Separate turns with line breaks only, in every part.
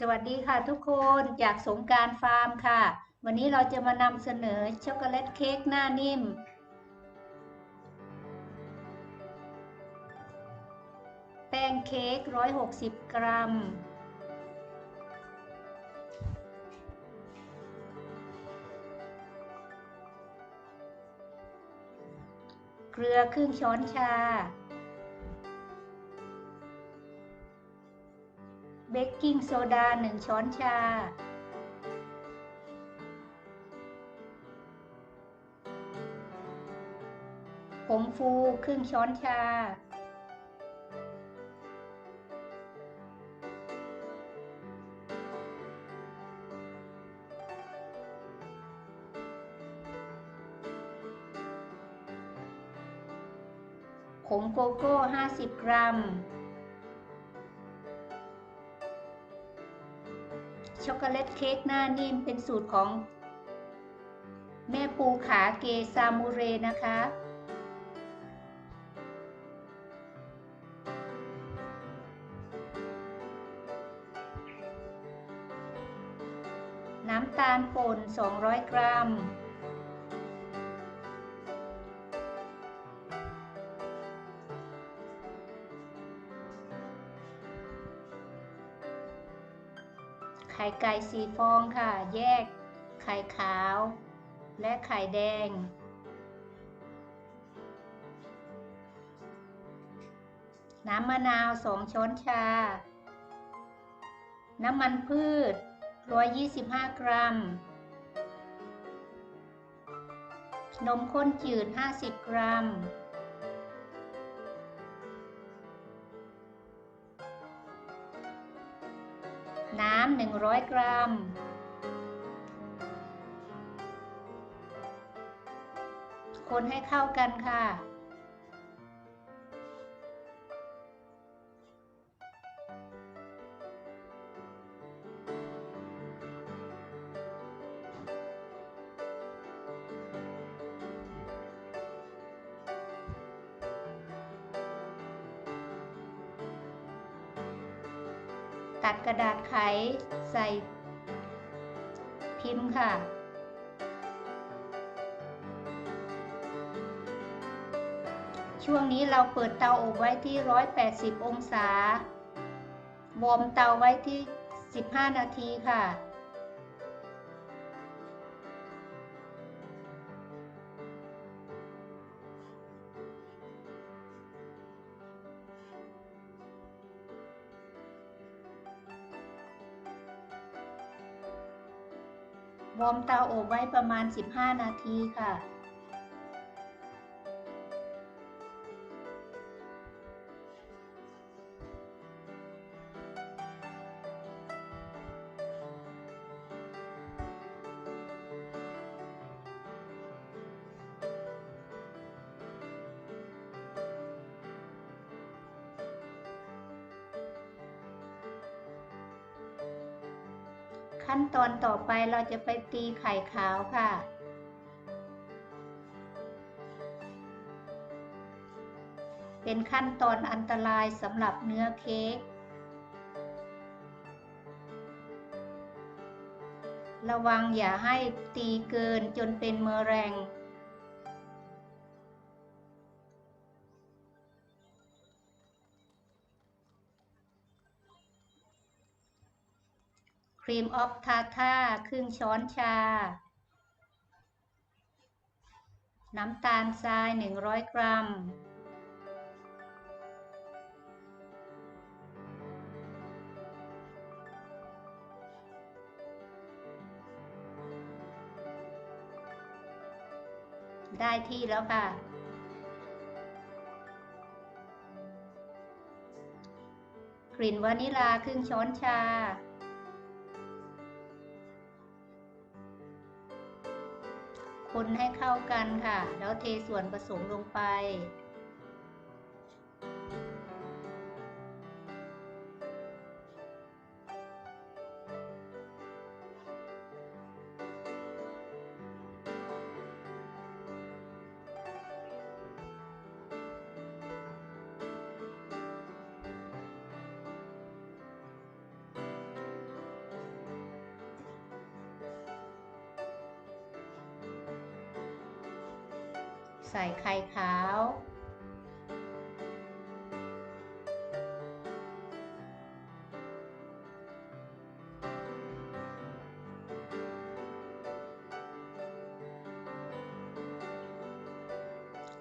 สวัสดีค่ะทุกคนจากสงการฟาร์มค่ะ วันนี้เราจะมานำเสนอช็อกโกแลตเค้กหน้านิ่ม แป้งเค้ก 160 กรัม เกลือครึ่งช้อนชา บกกิ้งโซดา 1 ช้อนชา ผงฟูครึ่งช้อนชา ผงโกโก้ 50 กรัม ช็อกโกแลตเค้กหน้านิ่มเป็นสูตรของแม่ปูขาเกซามูเรนะคะ น้ำตาลป่น 200 กรัม ไข่ไก่สีฟองค่ะ แยกไข่ขาว และไข่แดง น้ำมะนาว2ช้อนชา น้ำมันพืช 125 กรัม นมข้นจืด 50 กรัม น้ำ100 กรัม คนให้เข้ากันค่ะ ตัดกระดาษไขใส่พิมพ์ค่ะ ช่วงนี้เราเปิดเตาอบไว้ที่ 180 องศาวอร์มเตาไว้ที่ 15 นาทีค่ะ วอร์มเตาอบไว้ประมาณ 15 นาทีค่ะ ขั้นตอนต่อไปเราจะไปตีไข่ขาวค่ะ เป็นขั้นตอนอันตรายสำหรับเนื้อเค้ก ระวังอย่าให้ตีเกินจนเป็นเมอแรง ครีมออฟทาท่าครึ่งช้อนชา น้ำตาลทราย 100 กรัม ได้ที่แล้วค่ะ กลิ่นวานิลาครึ่งช้อนชา คนให้เข้ากันค่ะ แล้วเทส่วนผสมลงไป ส่ไข่ขาว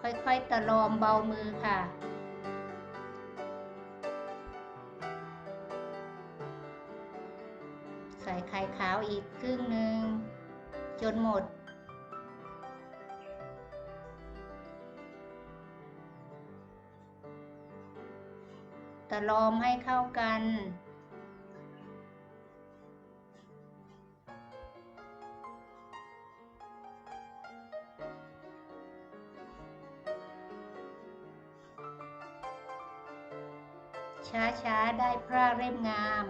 ค่อยๆตะลอมเบามือค่ะใส่ไข่ขาวอีกครึ่งหนึ่งจนหมด ตะลอมให้เข้ากัน ช้าๆ ได้พระเร่มงาม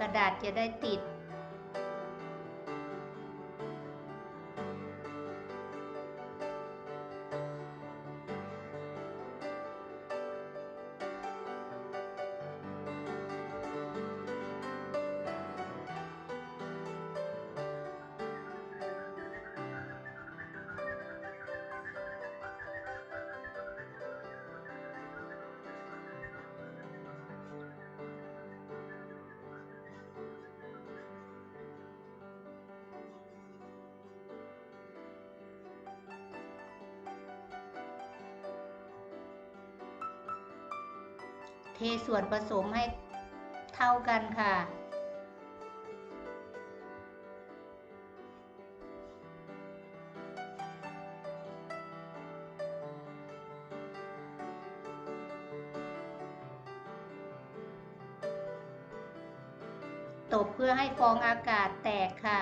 กระดาษจะได้ติด ทส่วนผสมให้เท่ากันค่ะ ตบเพื่อให้ฟองอากาศแตกค่ะ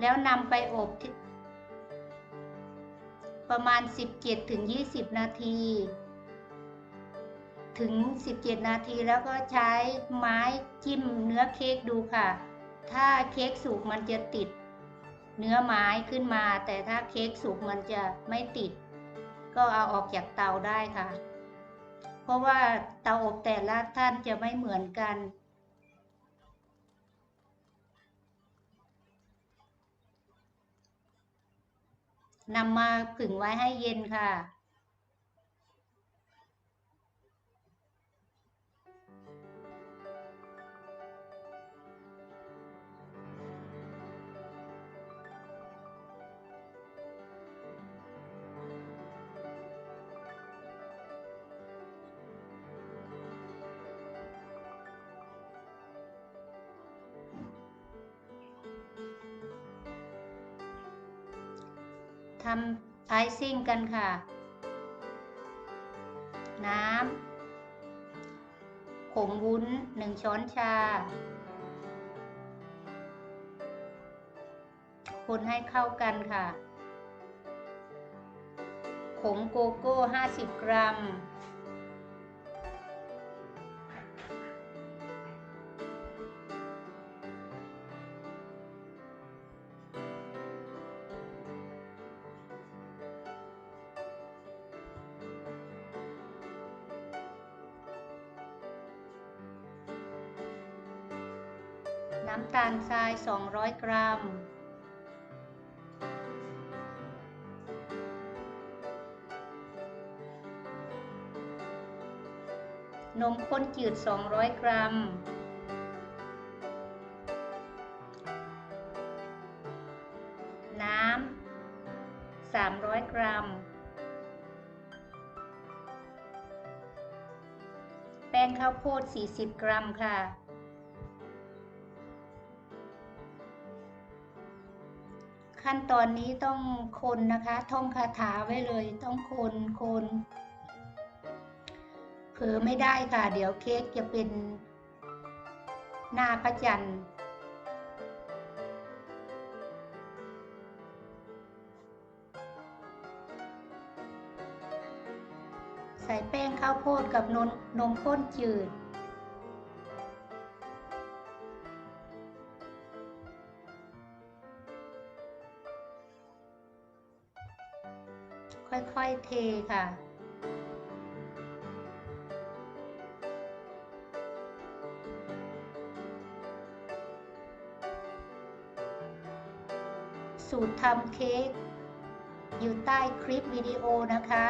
แล้วนำไปอบที่ ประมาณ 17ถึง20 นาที ถึง 17 นาทีแล้วก็ใช้ไม้จิ้มเนื้อเค้กดูค่ะ ถ้าเค้กสุกมันจะติด เนื้อไม้ขึ้นมา แต่ถ้าเค้กสุกมันจะไม่ติด ก็เอาออกจากเตาได้ค่ะ เพราะว่าเตาอบแต่ละท่านจะไม่เหมือนกัน นำมาผึ่งไว้ให้เย็นค่ะ ทำไอซิ่งกันค่ะ น้ำ ผงวุ้นหนึ่งช้อนชา คนให้เข้ากันค่ะ ผงโกโก้ 50 กรัมาย 200 กรัม นมข้นจืด 200 กรัม น้ำ 300 กรัม แป้งข้าวโพด 40 กรัมค่ะ ขั้นตอนนี้ต้องคนนะคะ ท่องคาถาไว้เลย ต้องคนคนเผลอไม่ได้ค่ะ เดี๋ยวเค้กจะเป็นหน้าประจันทร์ใส่แป้งข้าวโพดกับนมนมข้นจืด ค่อยๆเทค่ะ สูตรทำเค้กอยู่ใต้คลิปวิดีโอนะคะ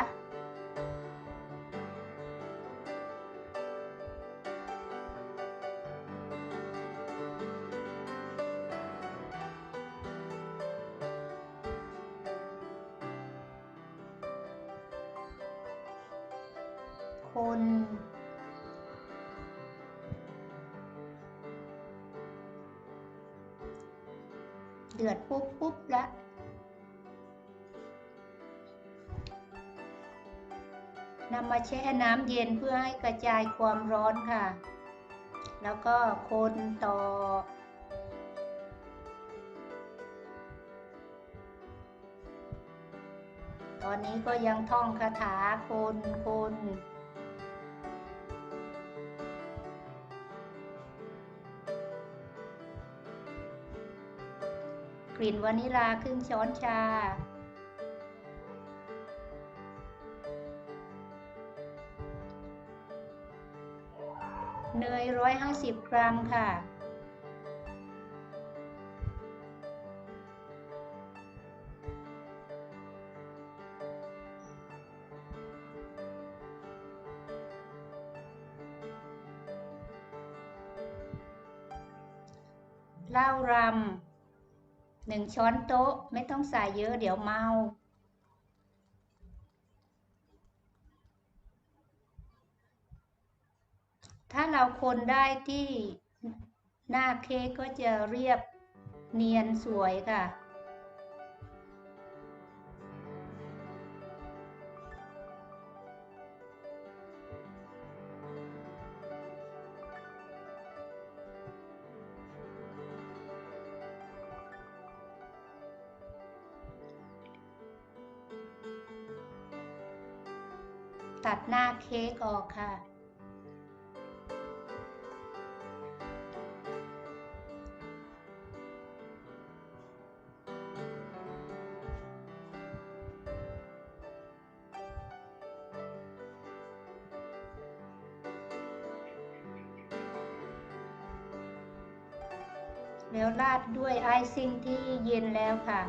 คนเดือดปุ๊บปุ๊บละนำมาแช่น้ำเย็นเพื่อให้กระจายความร้อนค่ะ แล้วก็คนต่อ ตอนนี้ก็ยังท่องคาถาคนคน กลิ่นวานิลาครึ่งช้อนชา เนยร้อยห้าสิบกรัมค่ะ เหล้ารำ หนึ่งช้อนโต๊ะไม่ต้องใส่เยอะเดี๋ยวเมา ถ้าเราคนได้ที่หน้าเค้กก็จะเรียบเนียนสวยค่ะ เค้กออกค่ะ แล้วราดด้วยไอซิ่งที่เย็นแล้วค่ะ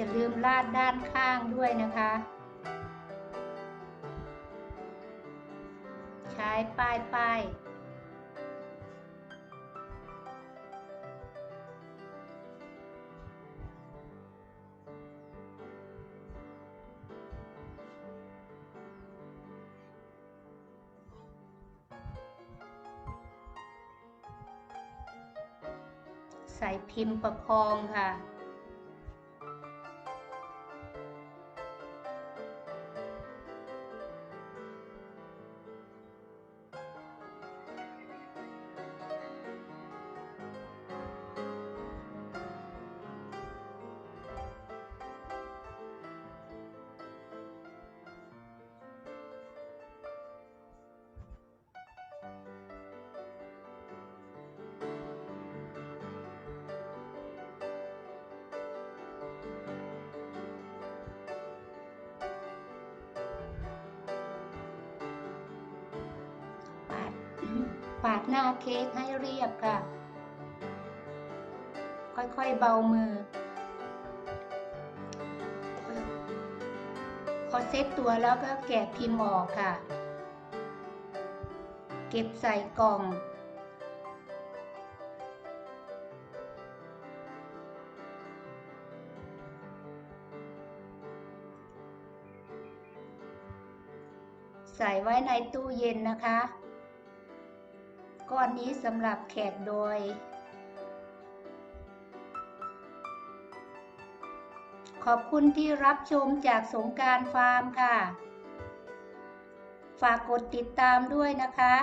อย่าลืมราดด้านข้างด้วยนะคะ ใช้ป้ายป้ายใส่พิมพ์ประคองค่ะ ปาดหน้าเค้กให้เรียบค่ะ ค่อยๆเบามือ พอเซ็ตตัวแล้วก็แกะพิมพ์ออกค่ะ เก็บใส่กล่องใส่ไว้ในตู้เย็นนะคะ ก้อนนี้สำหรับแขกโดย ขอบคุณที่รับชมจากสงการฟาร์มค่ะ ฝากกดติดตามด้วยนะคะ